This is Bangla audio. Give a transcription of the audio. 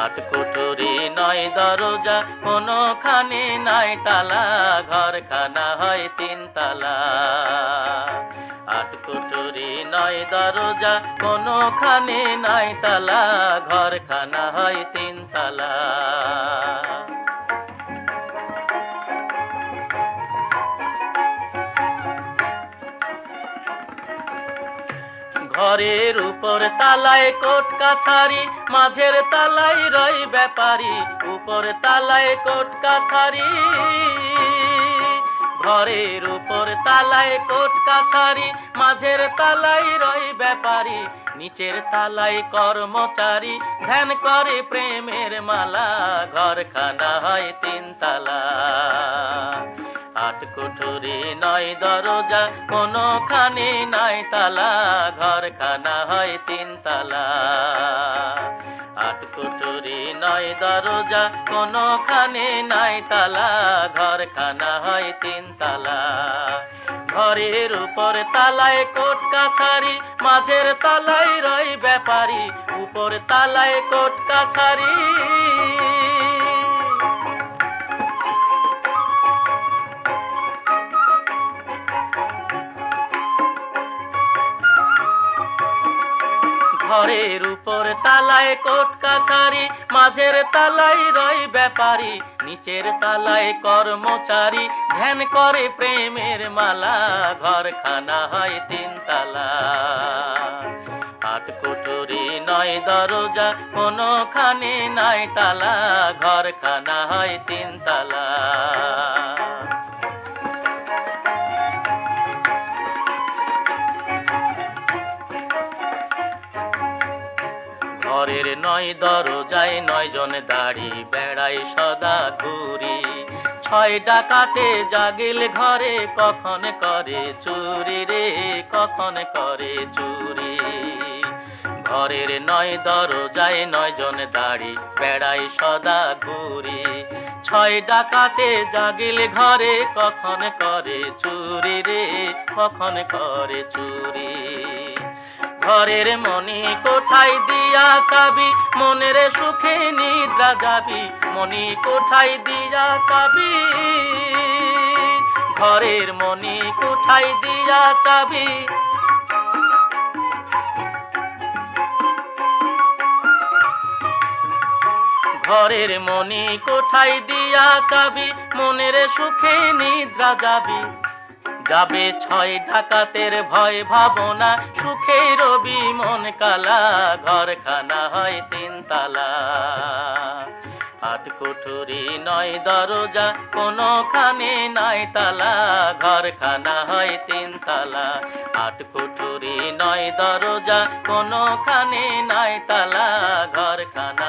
আট কুঠুরি নয় দরজা, কোনোখানে নাই তালা, ঘরখানা হয় তিন তালা আট কুঠুরি নয় দরজা, কোনোখানে নাই তালা, ঘরখানা হয় তিন তালা ঘরের উপর তালায় কোট কাছারি, মাঝের তালায় রই ব্যাপারী, উপর তালায় কোট কাছারি। ঘরের উপর তালায় কোট কাছারি, মাঝের তালায় রই ব্যাপারী, নিচের তালায় কর্মচারী। ধ্যান করে প্রেমের মালা, ঘরখানা হয় তিন তালা কুঠুরি নয়, দরজা কোনোখানে নাই, তালা, ঘরখানা হয় তিন তালা আট কুঠুরি নয়, দরজা কোনোখানে নাই, তালা, ঘরখানা হয় তিন তালা ঘরের উপর তালায় কোট কাছারি, মাঝের তালায় রয় ব্যাপারী, উপর তালায় কোট কাছারি। ঘরের উপর তালায় কোট কাছারি, মাঝের তালায় রয় ব্যাপারী, নিচের তালায় কর্মচারী। ধ্যান করে প্রেমের মালা, ঘরখানা হয় তিন তালা। কুটুরি, নয় দরজা, কোনোখানে নাই তালা, ঘরখানা হয় তিন তালা। ঘরের নয় দরজায় নয় জন দাড়ি বেড়াই সদা ঘুরি। ছয় ডাকাতে জাগিল ঘরে, কখন করে চুরি রে, কখন করে চুরি। ঘরের নয় দরজায় নয় জন দাড়ি বেড়াই সদা ঘুরি। ছয় ডাকাতে জাগিল ঘরে, কখন করে চুরি রে, কখন করে চুরি। ঘরের মনি কোথায় দিয়া চাবি মনের সুখে নিদ্রা যাবি। মনি কোথায় দিয়া চাবি ঘরের মনি কোথায় দিয়া চাবি ঘরের মনি কোথায় দিয়া চাবি মনের সুখে নিদ্রা যাবি। যাবে ছয় ডাকাতের ভয় ভাবনা, সুখে রবি মন কালা, ঘরখানা হয় তিন তালা। আট কুঠুরি নয় দরজা, কোনোখানে নাই তালা, ঘরখানা হয় তিন তালা। আট কুঠুরি নয় দরজা, কোনোখানে নাই তালা, ঘরখানা